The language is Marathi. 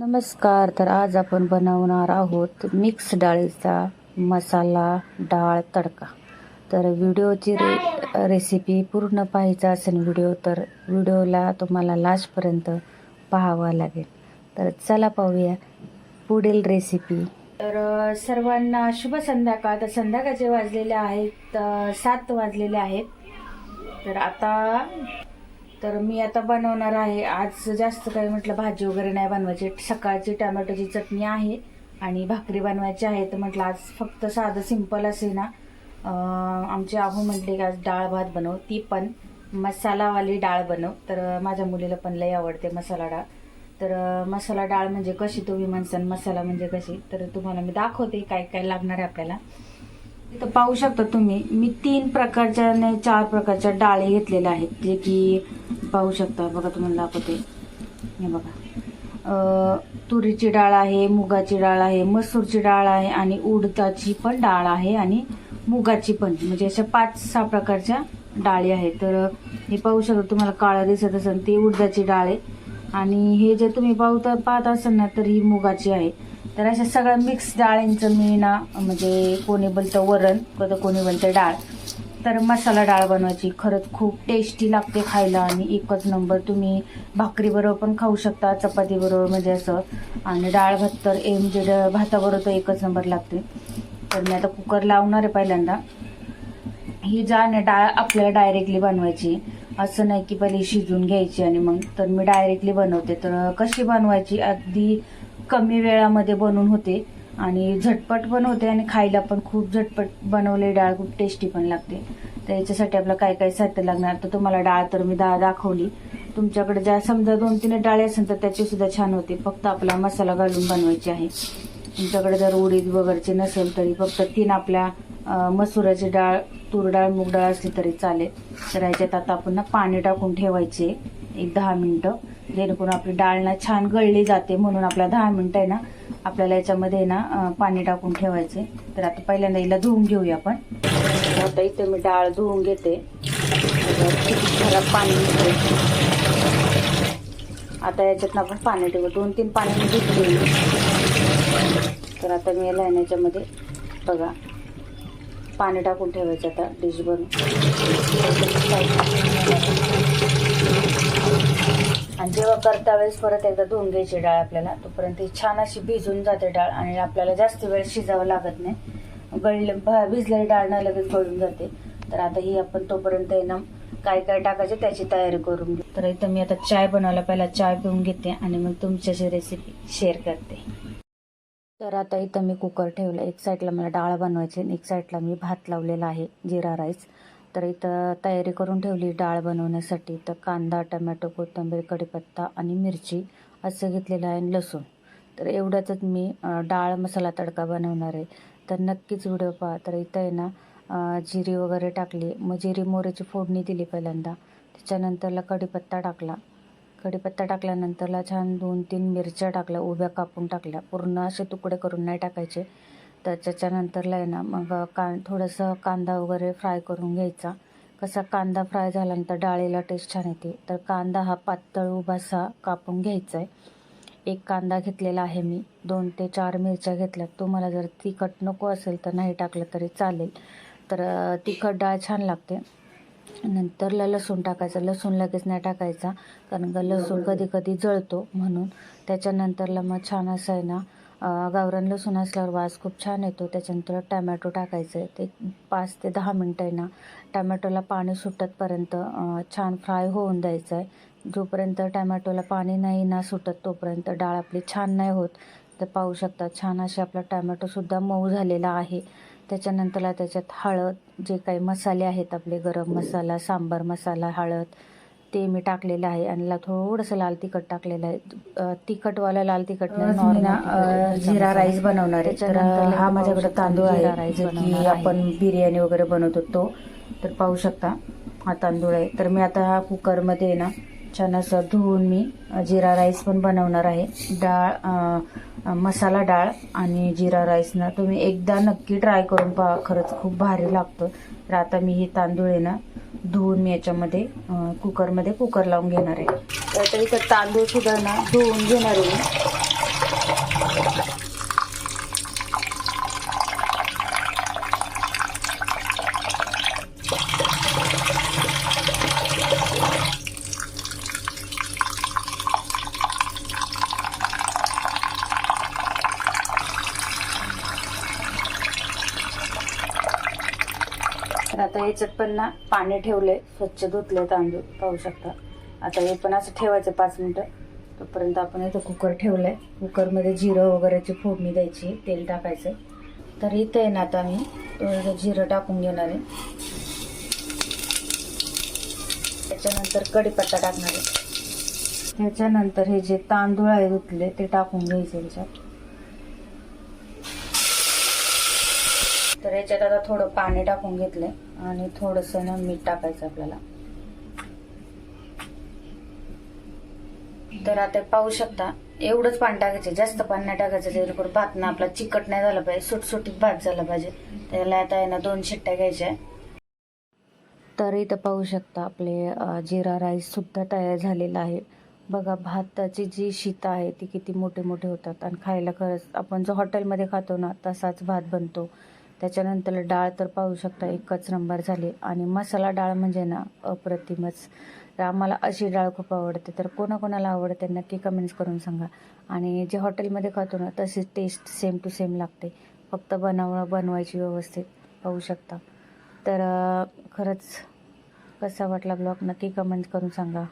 नमस्कार तर आज आपण बनवणार आहोत मिक्स डाळीचा मसाला डाळ तडका. तर व्हिडिओची रे रेसिपी पूर्ण पाहायचा असेल व्हिडिओ तर व्हिडिओला तुम्हाला लास्टपर्यंत पाहावा लागेल. तर चला पाहूया पुढील रेसिपी. तर सर्वांना शुभ संध्याकाळ. तर संध्याकाळचे वाजलेले आहेत सात वाजलेले आहेत. तर आता तर मी आता बनवणार आहे. आज जास्त काही म्हटलं भाजी वगैरे नाही बनवायची. सकाळची टमॅटोची चटणी आहे आणि भाकरी बनवायची आहे. तर म्हटलं आज फक्त साधं सिंपल असे ना. आमची आमचे आहू म्हटले की आज डाळ भात बनव. ती पण मसालावाली डाळ बनव. तर माझ्या मुलीला पण लई आवडते मसाला डाळ. तर मसाला डाळ म्हणजे कशी तुम्ही म्हणसान मसाला म्हणजे कशी? तर तुम्हाला मी दाखवते काय काय लागणार आहे आपल्याला. इथं पाहू शकता तुम्ही मी तीन प्रकारच्या चार प्रकारच्या डाळी घेतलेल्या आहेत जे की पाहू शकता बघा तुम्हाला दाखवते. हे बघा. तुरीची डाळ आहे मुगाची डाळ आहे मसूरची डाळ आहे आणि उडदाची पण डाळ आहे आणि मुगाची पण म्हणजे अशा पाच सहा प्रकारच्या डाळी आहेत. तर हे पाहू शकता तुम्हाला काळं दिसत असेल ती उडदाची डाळ आहे. आणि हे जे तुम्ही पाहता पाहत असाल ना तर ही मुगाची आहे. तर अशा सगळ्या मिक्स डाळींचं मी ना म्हणजे कोणी बोलतं वरण तर कोणी बोलतं डाळ. तर मसाला डाळ बनवायची. खरंच खूप टेस्टी लागते खायला आणि एकच नंबर तुम्ही भाकरीबरोबर पण खाऊ शकता चपातीबरोबर म्हणजे असं. आणि डाळ भात तर ए म्हणजे भाताबरोबर तर एकच नंबर लागते. तर मी आता कुकर लावणार आहे पहिल्यांदा. ही जाण आहे डाळ आपल्याला डायरेक्टली बनवायची. असं नाही की पहिले शिजून घ्यायची आणि मग तर मी डायरेक्टली बनवते. तर कशी बनवायची? अगदी कमी वेळामध्ये बनवून होते आणि झटपट पण होते आणि खायला पण खूप झटपट बनवले डाळ खूप टेस्टी पण लागते. तर याच्यासाठी आपलं काय काय साहित्य लागणार? तर तुम्हाला डाळ तर मी डाळ दाखवली. तुमच्याकडे ज्या समजा दोन तीन डाळी असेल तर त्याची सुद्धा छान होते. फक्त आपला मसाला घालून बनवायची आहे. तुमच्याकडे जर उडीद वगैरेची नसेल तरी फक्त तीन आपल्या मसुराची डाळ तूर डाळ मूग डाळ असली तरी चालेल. तर याच्यात आता आपण ना पाणी टाकून ठेवायचे एक दहा मिनटं. जेणेकरून आपली डाळ ना छान गळली जाते म्हणून आपल्या दहा मिनटं आहे ना आपल्याला याच्यामध्ये ना पाणी टाकून ठेवायचे. तर आता पहिल्यांदा हिला धुवून घेऊया आपण. आता इथे मी डाळ धुवून घेते. खराब पाणी आता याच्यात आपण पाणी ठेवू. दोन तीन पाणी मी तर आता मी याला याच्यामध्ये बघा पाणी टाकून ठेवायचं आता डिश भरून आणि जेव्हा करता वेळेस परत एकदा धुवून घ्यायची डाळ आपल्याला तोपर्यंत ही छान अशी भिजून जाते डाळ आणि आपल्याला जास्त वेळ शिजावं लागत नाही. गळले भिजलेली डाळ ना लगेच गळून जाते. तर आता ही आपण तोपर्यंत येणं ना काय काय टाकायचे त्याची तयारी करून घेऊ. तर इथं मी आता चाय बनवायला पहिला चाय पिऊन घेते आणि मग तुमच्याशी रेसिपी शेअर करते. तर आता इथं मी कुकर ठेवलं. एक साईडला मला डाळ बनवायची आणि एक साईडला मी भात लावलेला आहे जिरा राईस तर इथं तयारी करून ठेवली डाळ बनवण्यासाठी. तर कांदा टमॅटो कोथिंबीर कढीपत्ता आणि मिरची असं घेतलेलं आहे आणि लसूण. तर एवढ्यातच मी डाळ मसाला तडका बनवणार आहे. तर नक्कीच व्हिडिओ पहा. तर इथं आहे ना जिरी वगैरे टाकली. मग जिरी मोहरीची फोडणी दिली पहिल्यांदा. त्याच्यानंतरला कढीपत्ता टाकला. कढीपत्ता टाकल्यानंतरला छान दोन तीन मिरच्या टाकल्या. उभ्या कापून टाकल्या. पूर्ण असे तुकडे करून नाही टाकायचे. तर त्याच्यानंतरला आहे ना मग का थोडंसं कांदा वगैरे फ्राय करून घ्यायचा. कसा कांदा फ्राय झाल्यानंतर डाळीला टेस्ट छान येते. तर कांदा हा पातळ उभासा कापून घ्यायचा आहे एक कांदा घेतलेला आहे मी. दोन ते चार मिरच्या घेतल्यात. तुम्हाला जर तिखट नको असेल तर नाही टाकलं तरी चालेल. तर तिखट डाळ छान लागते. नंतरला लसूण टाकायचं. लसूण लगेच नाही टाकायचा. कारण का लसूण कधी कधी जळतो म्हणून. त्याच्यानंतरला मग छान असं आहे ना गावरान लसूण असल्यावर वास खूप छान येतो. त्याच्यानंतर टमॅटो टाकायचं. आहे ते पाच ते दहा मिनटं आहे ना. टमॅटोला पाणी सुटतपर्यंत छान फ्राय होऊन द्यायचं आहे जोपर्यंत टमॅटोला पाणी नाही ना सुटत तोपर्यंत डाळ आपली छान नाही होत. तर पाहू शकता छान असे आपला टमॅटोसुद्धा मऊ झालेला आहे. त्याच्यानंतरला त्याच्यात हळद जे काही मसाले आहेत आपले गरम मसाला सांबार मसाला हळद ते मी टाकलेलं आहे आणि ला थोडंसं लाल तिखट टाकलेलं आहे. तिखटवाला लाल तिखट नाही जिरा राईस बनवणार आहे. तर हा माझ्याकडे तांदूळ आहे जे की आपण बिर्याणी वगैरे बनवतो तो तर पाहू शकता हा तांदूळ आहे. तर मी आता हा कुकरमध्ये ना छान असं धुवून मी जिरा राईस पण बनवणार आहे. डाळ मसाला डाळ आणि जिरा राईस ना तुम्ही एकदा नक्की ट्राय करून पहा. खरंच खूप भारी लागतं. तर आता मी हे तांदूळ आहे ना धुवून मी याच्यामध्ये कुकरमध्ये कुकर लावून घेणार आहे. तर इथं तांदूळ सुद्धा ना धुवून घेणार आहे तर आता याच्यात पण ना पाणी ठेवले स्वच्छ धुतले तांदूळ पाहू शकता. आता हे पण असं ठेवायचं पाच मिनिटं. तोपर्यंत आपण इथं कुकर ठेवलंय. कुकरमध्ये जिरं वगैरेची फोडणी द्यायची तेल टाकायचं. तर इथं आहे ना आता मी थोडंसं जिरं टाकून घेणार आहे. त्याच्यानंतर कढीपत्ता टाकणार आहे. त्याच्यानंतर हे जे तांदूळ आहे धुतले ते टाकून घ्यायचे त्याच्यात तर याच्यात आता थोडं पाणी टाकून घेतलंय आणि थोडंसं ना मीठ टाकायचं आपल्याला. तर आता पाहू शकता एवढंच पाणी टाकायचं जास्त पाणी नाही टाकायचं जेणेकरून भात ना आपला चिकट नाही झाला पाहिजे सुटसुटीत भात झाला पाहिजे. त्याला आता आहे ना दोन शिट्ट्या घ्यायच्या तर इथं पाहू शकता आपले जिरा राईस सुद्धा तयार झालेला आहे. बघा भाताची जी शीत आहे ती किती मोठे मोठे होतात. आणि खायला खरंच आपण जो हॉटेलमध्ये खातो ना तसाच भात बनतो. त्याच्यानंतर डाळ तर पाहू शकता एकच नंबर झाली. आणि मसाला डाळ म्हणजे ना अप्रतिमच. तर आम्हाला अशी डाळ खूप आवडते. तर कोणाकोणाला आवडते नक्की कमेंट्स करून सांगा. आणि जे हॉटेलमध्ये खातो ना तशी टेस्ट सेम टू सेम लागते. फक्त बनवणं बनवायची व्यवस्थित पाहू शकता. तर खरंच कसा वाटला ब्लॉग नक्की कमेंट करून सांगा.